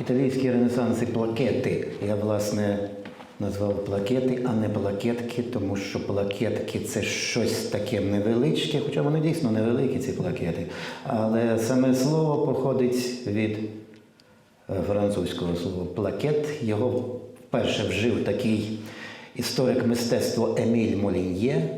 Італійські ренесанси плакети. Я, власне, назвав плакети, а не плакетки, тому що плакетки це щось таке невеличке, хоча вони дійсно невеликі, ці плакети. Але саме слово походить від е, французького слова плакет. Його вперше вжив такий історик мистецтва Еміль Молін'є.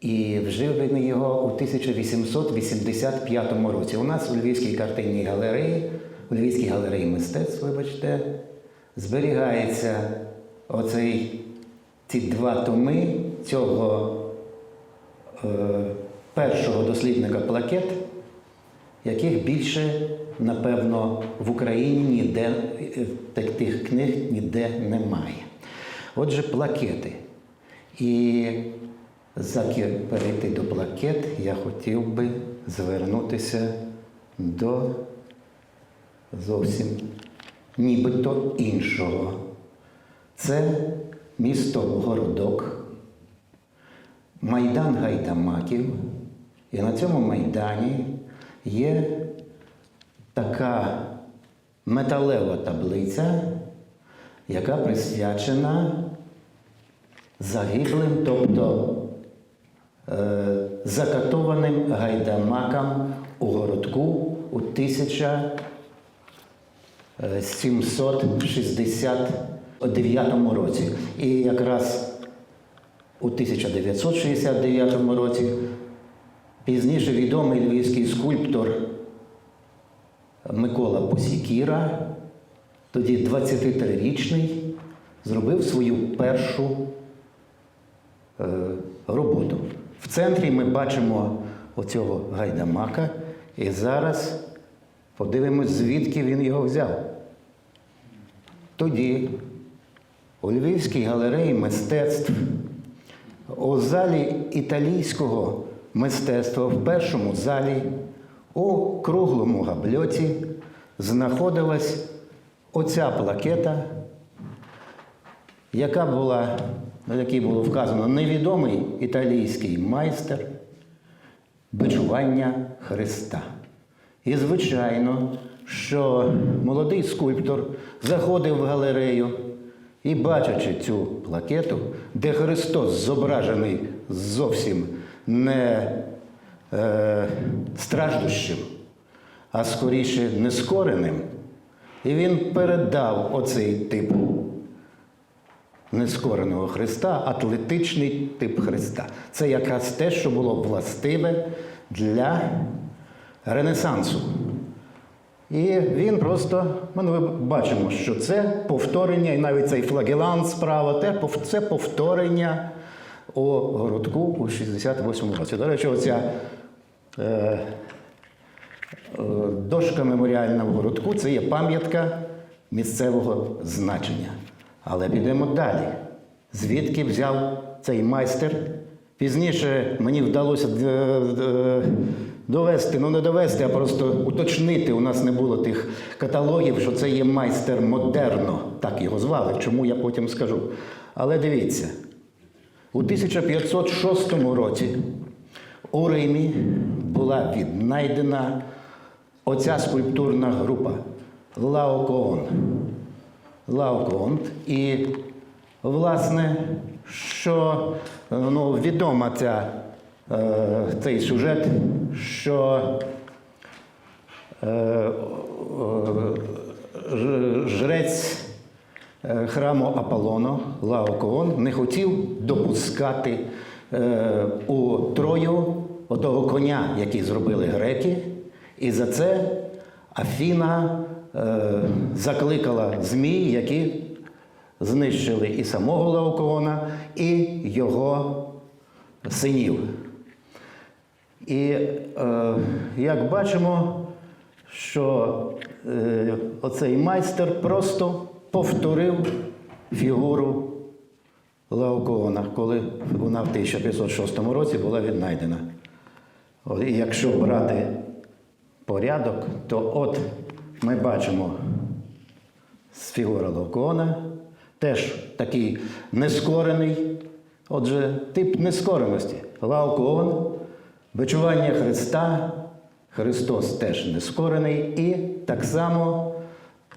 І вжив він його у 1885 році. У нас у Львівській картинній галереї, у Львівській галереї мистецтв, вибачте, зберігається оцей, ці два томи цього е, першого дослідника плакет, яких більше, напевно, в Україні ніде е, так- тих книг ніде немає. Отже, плакети. І заки перейти до плакет, я хотів би звернутися до зовсім нібито іншого. Це місто Городок, Майдан Гайдамаків. І на цьому майдані є така металева таблиця, яка присвячена загиблим, тобто е, закатованим гайдамакам у городку у 1769 році. І якраз у 1969 році пізніше відомий львівський скульптор Микола Посікіра, тоді 23-річний, зробив свою першу е, роботу. В центрі ми бачимо оцього гайдамака, і зараз подивимось, звідки він його взяв. Тоді у Львівській галереї мистецтв у залі італійського мистецтва в першому залі у круглому габльоті знаходилась оця плакета, яка була, на якій було вказано невідомий італійський майстер бичування Христа. І звичайно, що молодий скульптор заходив в галерею і, бачачи цю плакету, де Христос зображений зовсім не е, страждущим, а скоріше нескореним, і він передав оцей тип нескореного Христа, атлетичний тип Христа. Це якраз те, що було властиве для Ренесансу. І він просто, ну, ми бачимо, що це повторення, і навіть цей флагелант справа, це повторення у городку у 68 році. До речі, оця е, е, дошка меморіальна в городку це є пам'ятка місцевого значення. Але підемо далі. Звідки взяв цей майстер? Пізніше мені вдалося е, е, довести, ну не довести, а просто уточнити. У нас не було тих каталогів, що це є майстер модерно, так його звали, чому я потім скажу. Але дивіться, у 1506 році у Римі була віднайдена оця скульптурна група Лаокоон. Лаокоон. І, власне, що ну, відома ця, цей сюжет, що е, е, жрець е, храму Аполлоно Лаокоон не хотів допускати е, у Трою отого коня, який зробили греки, і за це Афіна е, закликала змій, які знищили і самого Лаокоона, і його синів. І е, як бачимо, що е, оцей майстер просто повторив фігуру Лаокоона, коли вона в 1506 році була віднайдена. І якщо брати порядок, то от ми бачимо з фігура Лаокоона, теж такий нескорений, отже, тип нескореності. Лаокоон, бичування Христа, Христос теж нескорений, і так само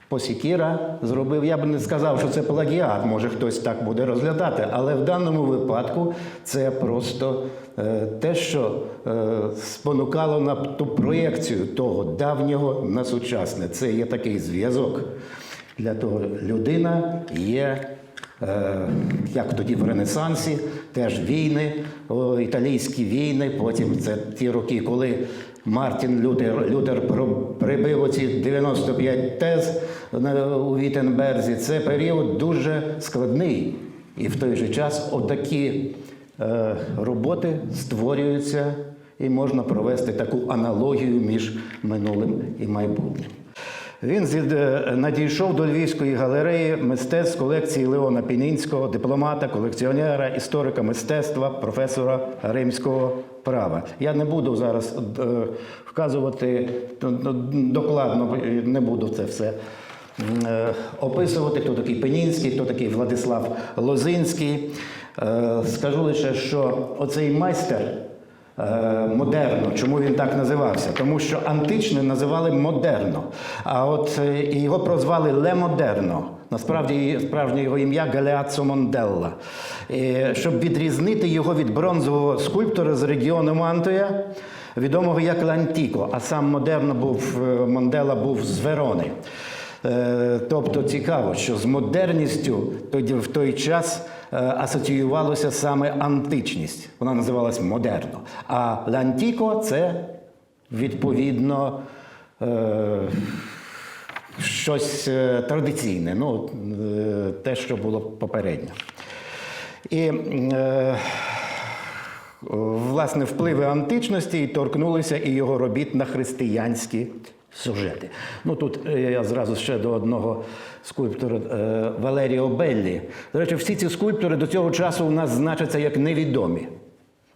Посікіра зробив. Я б не сказав, що це плагіат, може хтось так буде розглядати, але в даному випадку це просто е, те, що е, спонукало на ту проєкцію того давнього на сучасне. Це є такий зв'язок. Для того людина є. Е, як тоді в Ренесансі, теж війни, італійські війни. Потім це ті роки, коли Мартін Лютер, Лютер прибив оці 95 тез у Віттенберзі. Це період дуже складний. І в той же час отакі е, роботи створюються, і можна провести таку аналогію між минулим і майбутнім. Він е, надійшов до Львівської галереї мистецтв колекції Леона Пінінського, дипломата, колекціонера, історика мистецтва, професора римського права. Я не буду зараз е, вказувати докладно, не буду це все е, описувати, хто такий Пенінський, хто такий Владислав Лозинський. Скажу лише, що оцей майстер модерно. Чому він так називався? Тому що античне називали модерно, а от е, його прозвали Ле Модерно. Насправді справжнє його ім'я Галеацо Монделла. Щоб відрізнити його від бронзового скульптора з регіону Мантуя, відомого як Лантіко, а сам модерно був е, Мондела був з Верони. Е, Тобто цікаво, що з модерністю тоді в той час е, асоціювалося саме античність. Вона називалась модерно. А лантіко це відповідно е, щось е, традиційне, ну, е, те, що було попередньо. І е, власне впливи античності торкнулися і його робіт на християнські сюжети. Ну тут е, я зразу ще до одного скульптора е, Валеріо Беллі. До речі, всі ці скульптори до цього часу у нас значаться як невідомі.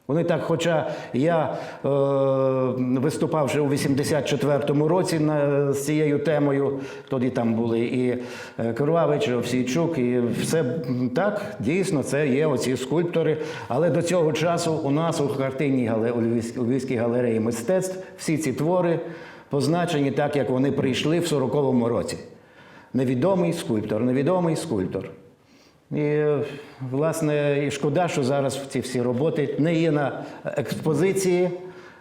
Вони так, хоча я е, виступав ще у 84-му році на, з цією темою, тоді там були і е, Кривавич, і Овсійчук, і все так, дійсно, це є оці скульптори. Але до цього часу у нас у картинній у Львівській галереї мистецтв всі ці твори позначені так, як вони прийшли в 40-му році. Невідомий скульптор, невідомий скульптор. І, власне, і шкода, що зараз ці всі роботи не є на експозиції,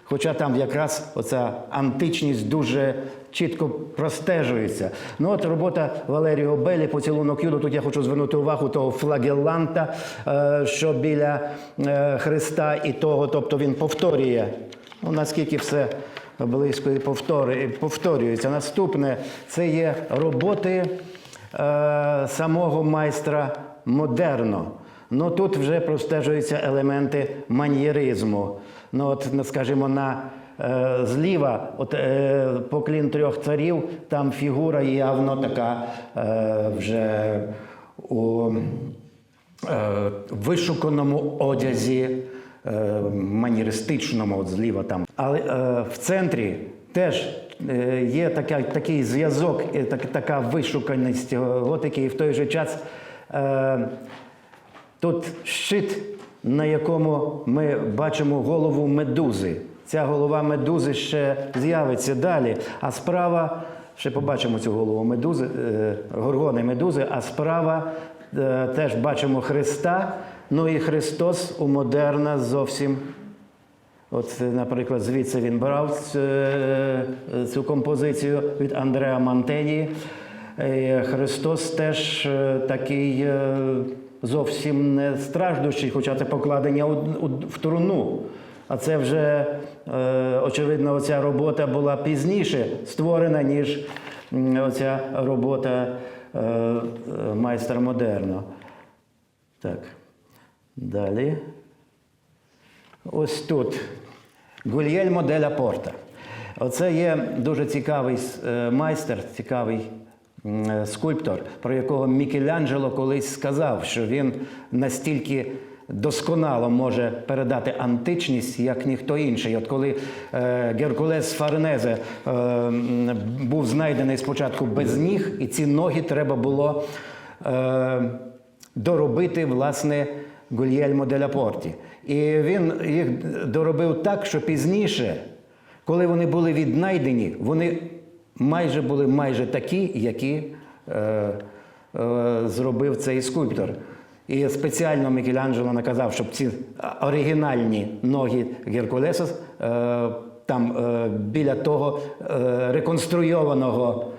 хоча там якраз оця античність дуже чітко простежується. Ну от робота Валеріо Белі «Поцілунок Юду». Тут я хочу звернути увагу того флагеланта, е, що біля е, Христа і того, тобто він повторює, ну, наскільки все близько і повторюється. Наступне це є роботи е, самого майстра модерно. Ну тут вже простежуються елементи маньєризму. Ну, от, ну, скажімо, на е, зліва, от е, поклін трьох царів, там фігура явно така е, вже у е, вишуканому одязі, е, манєристичному, от зліва там. Але е, в центрі теж е, є така, такий зв'язок, так, така вишуканість готики, і в той же час е, тут щит, на якому ми бачимо голову медузи. Ця голова медузи ще з'явиться далі, а справа. Ще побачимо цю голову медузи, е, горгони медузи, а справа е, теж бачимо Христа. Ну і Христос у модерна зовсім. От, е, наприклад, звідси він брав цю, е, цю композицію від Андреа Мантені. Е, Христос теж е, такий е, зовсім не страждущий, хоча це покладення в труну. А це вже, е, очевидно, оця робота була пізніше створена, ніж оця робота е, е, майстра модерно. Так, далі. Ось тут Гульєльмо деля Порта. Оце є дуже цікавий е, майстер, цікавий е, скульптор, про якого Мікеланджело колись сказав, що він настільки досконало може передати античність, як ніхто інший. От коли е, Геркулес Фарнезе був знайдений спочатку без ніг, і ці ноги треба було. Доробити власне Гульєльмо деля Порті. І він їх доробив так, що пізніше, коли вони були віднайдені, вони майже були майже такі, які е, е, зробив цей скульптор. І спеціально Мікеланджело наказав, щоб ці оригінальні ноги Геркулеса е, там е, біля того е, реконструйованого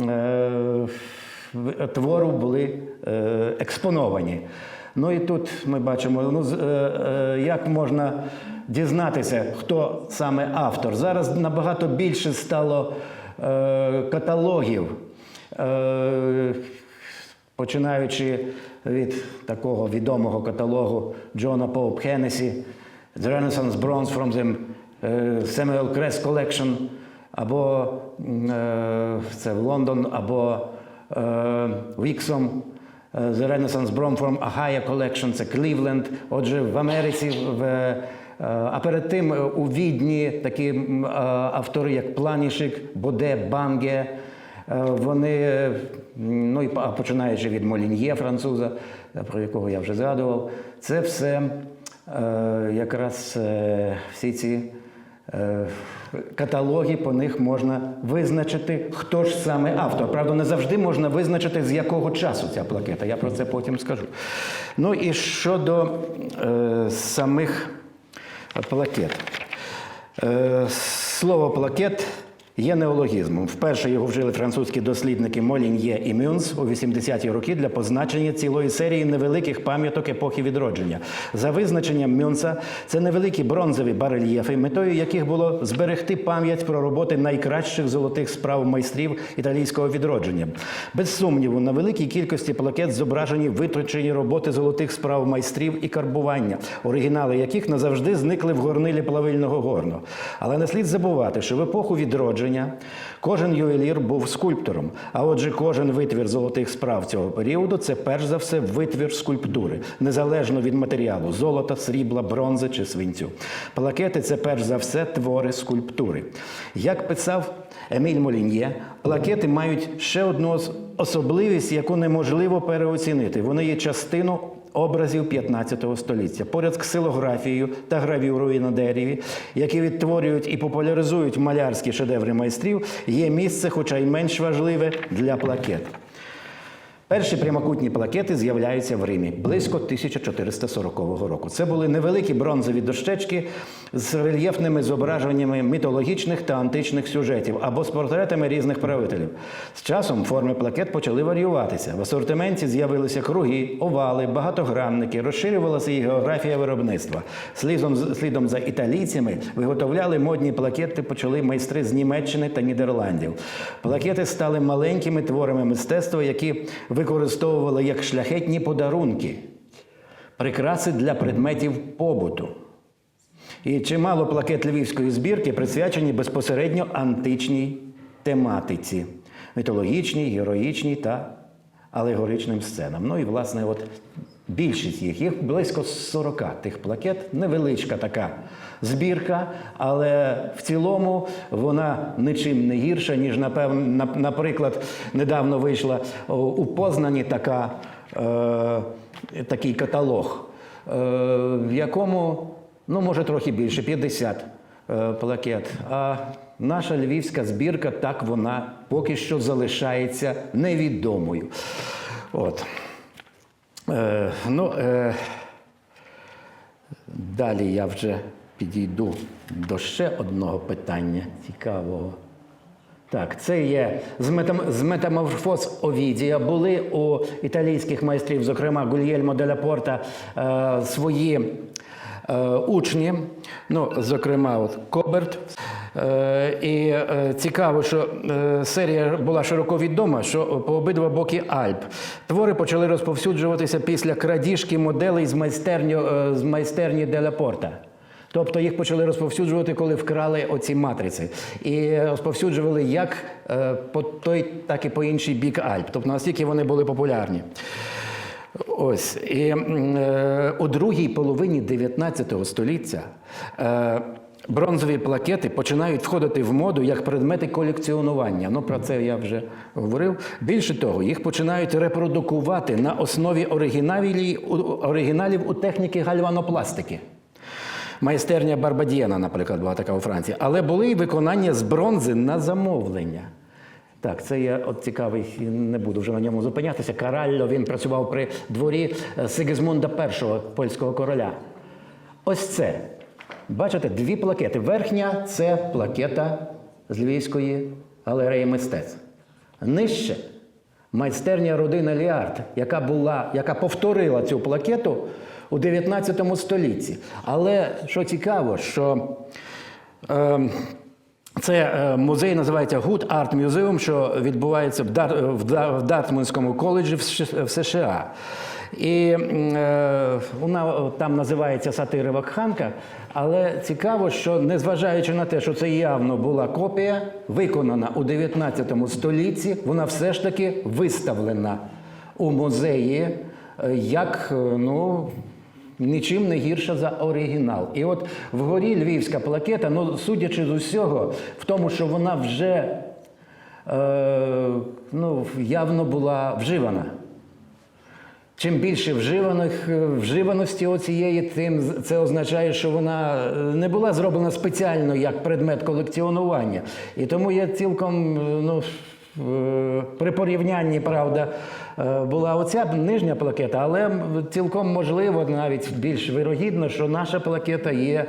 е, твору були е, експоновані. Ну і тут ми бачимо, ну, е, е, як можна дізнатися, хто саме автор. Зараз набагато більше стало е, каталогів. Починаючи від такого відомого каталогу Джона Поуп Хеннесі, The Renaissance Bronze from the Samuel Crest Collection, або це в Лондон, або Віксом. Е, The Renaissance Bronze from Ohio Collection, це Cleveland. Отже, в Америці, в, е, а перед тим е, у Відні такі е, автори, як Планішик, Боде, Банге, Е, Вони, е, ну і починаючи від Молін'є, француза, е, про якого я вже згадував, це все е, якраз е, всі ці е, каталоги, по них можна визначити, хто ж саме автор. Правда, не завжди можна визначити, з якого часу ця плакета. Я про це потім скажу. Ну і щодо е, самих плакет. Е, Слово плакет є неологізмом. Вперше його вжили французькі дослідники Молін'є і Мюнс у 80-ті роки для позначення цілої серії невеликих пам'яток епохи відродження. За визначенням Мюнса, це невеликі бронзові барельєфи, метою яких було зберегти пам'ять про роботи найкращих золотих справ майстрів італійського відродження. Без сумніву, на великій кількості плакет зображені витрачені роботи золотих справ майстрів і карбування, оригінали яких назавжди зникли в горнилі плавильного горну. Але не слід забувати, що в епоху відродження кожен ювелір був скульптором. А отже, кожен витвір золотих справ цього періоду це перш за все витвір скульптури, незалежно від матеріалу золота, срібла, бронзи чи свинцю. Плакети це перш за все твори скульптури. Як писав Еміль Молін'є, плакети мають ще одну особливість, яку неможливо переоцінити. Вони є частину образів 15 століття. Поряд з ксилографією та гравюрою на дереві, які відтворюють і популяризують малярські шедеври майстрів, є місце, хоча й менш важливе, для плакет. Перші прямокутні плакети з'являються в Римі близько 1440 року. Це були невеликі бронзові дощечки з рельєфними зображеннями мітологічних та античних сюжетів або з портретами різних правителів. З часом форми плакет почали варіюватися. В асортименті з'явилися круги, овали, багатогранники, розширювалася і географія виробництва. Слідом, з- слідом за італійцями виготовляли модні плакети, почали майстри з Німеччини та Нідерландів. Плакети стали маленькими творами мистецтва, які використовували як шляхетні подарунки, прикраси для предметів побуту. І чимало плакет львівської збірки присвячені безпосередньо античній тематиці, мітологічній, героїчній та алегоричним сценам. Ну і, власне, от більшість їх, їх близько 40 тих плакет, невеличка така збірка, але в цілому вона нічим не гірша, ніж, наприклад, недавно вийшла у Познані така, е, такий каталог, е, в якому ну, може, трохи більше, 50 е, плакет. А наша львівська збірка, так вона поки що залишається невідомою. От. Е, ну, е, далі я вже підійду до ще одного питання цікавого. Так, це є з, метам... з метаморфоз Овідія. Були у італійських майстрів, зокрема Гульєльмо деля Порта, е, свої учні, ну, зокрема, от Коберт. Е, і е, цікаво, що е, серія була широко відома, що по обидва боки Альп. Твори почали розповсюджуватися після крадіжки моделей з майстерні, е, з майстерні деля Порта. Тобто їх почали розповсюджувати, коли вкрали оці матриці. І розповсюджували як е, по той, так і по інший бік Альп. Тобто настільки вони були популярні. Ось. І е, у другій половині 19 століття е, бронзові плакети починають входити в моду як предмети колекціонування. Ну, про це я вже говорив. Більше того, їх починають репродукувати на основі оригіналів, у техніки гальванопластики. Майстерня Барбадієна, наприклад, була така у Франції. Але були й виконання з бронзи на замовлення. Так, це є от цікавий, не буду вже на ньому зупинятися. Каралло він працював при дворі е, Сигізмунда І, польського короля. Ось це. Бачите, дві плакети. Верхня це плакета з Львівської галереї мистецтв. Нижче майстерня родини Ліард, яка була, яка повторила цю плакету у 19 столітті. Але що цікаво, що е, це е, музей називається Good Art Museum, що відбувається в, Дар, в, Дар, в Дартмунському коледжі в, США. І е, вона там називається Сатири Вакханка. Але цікаво, що незважаючи на те, що це явно була копія, виконана у 19 столітті, вона все ж таки виставлена у музеї е, як ну, нічим не гірша за оригінал. І от вгорі львівська плакета, ну, судячи з усього, в тому, що вона вже е, ну, явно була вживана. Чим більше вживаних, е, вживаності оцієї, тим це означає, що вона е, не була зроблена спеціально як предмет колекціонування. І тому я цілком е, ну, при порівнянні, правда, е, була оця нижня плакета, але цілком можливо, навіть більш вирогідно, що наша плакета є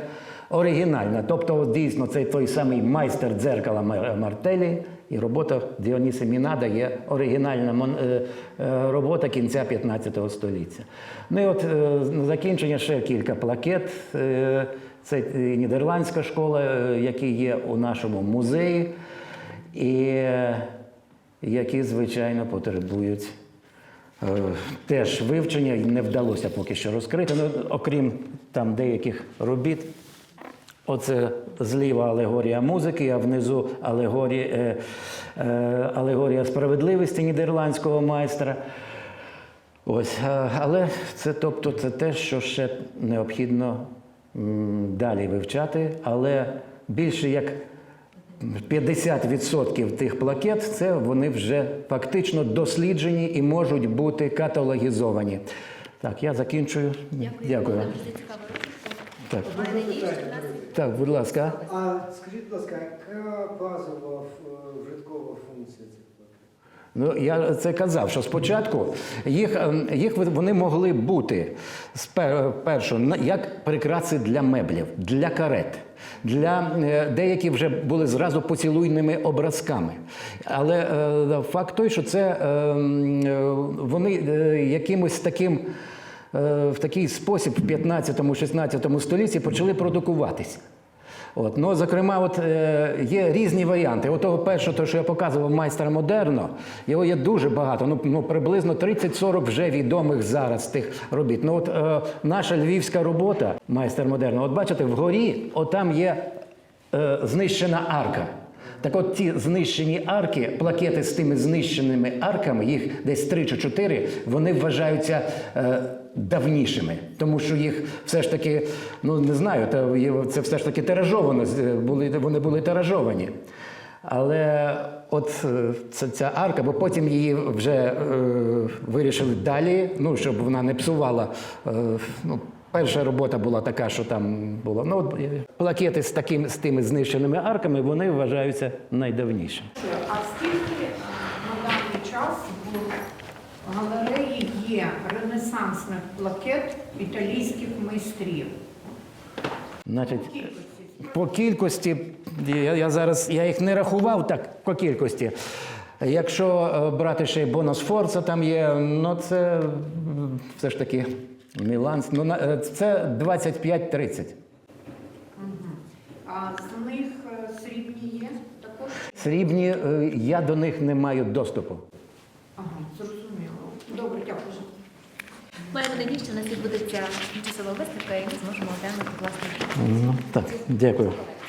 оригінальна. Тобто, дійсно, це той самий майстер дзеркала Мартелі, і робота Діоніса Мінада є оригінальна е, е, робота кінця 15 століття. Ну і от е, на закінчення ще кілька плакет. Е, Це е, нідерландська школа, е, які є у нашому музеї, і е, які, звичайно, потребують е, теж вивчення, не вдалося поки що розкрити. Ну, окрім там деяких робіт. Оце зліва алегорія музики, а внизу алегорія, е, е, алегорія справедливості нідерландського майстра. Ось, е, але це, тобто, це те, що ще необхідно м, далі вивчати, але більше як 50% тих плакет це вони вже фактично досліджені і можуть бути каталогізовані. Так, я закінчую. Дякую. Робота. Так, так, будь ласка. А скажіть, будь ласка, яка базова вжиткова функція цих? Ну, я це казав, що спочатку їх, ем, їх вони могли бути на- як прикраси для меблів, для карет. Для е, деякі вже були зразу поцілуйними образками. Але е, факт той, що це е, вони якимось таким в такий спосіб в 15-16 столітті почали продукуватися. От, ну, зокрема, от, е, є різні варіанти. От того першого, то, що я показував майстра модерно, його є дуже багато. Ну, ну приблизно 30-40 вже відомих зараз тих робіт. Ну, от е, наша львівська робота, майстер модерно, от бачите, вгорі отам є е, знищена арка. Так от ті знищені арки, плакети з тими знищеними арками, їх десь три чи чотири, вони вважаються е, давнішими, тому що їх все ж таки, ну не знаю, це все ж таки тиражовано, вони були тиражовані. Але от е, ця, ця арка, бо потім її вже е, вирішили далі, ну, щоб вона не псувала. Е, ну, перша робота була така, що там було. Ну, от, е, плакети з, таким, з тими знищеними арками, вони вважаються найдавнішими. А скільки е, на даний час в галереї є ренесансних плакет італійських майстрів? Значить, По кількості, я, я зараз я їх не рахував так по кількості. Якщо е, брати ще й бонус Форца, там є, ну це все ж таки Мілан. Ну, е, це 25-30. А з них е, срібні є також? Срібні, е, я до них не маю доступу. Ага, зрозуміло. Добре, дякую. маємо надію, що в нас відбудеться тимчасова виставка, і ми зможемо оглянути власне. Ну, так, дякую.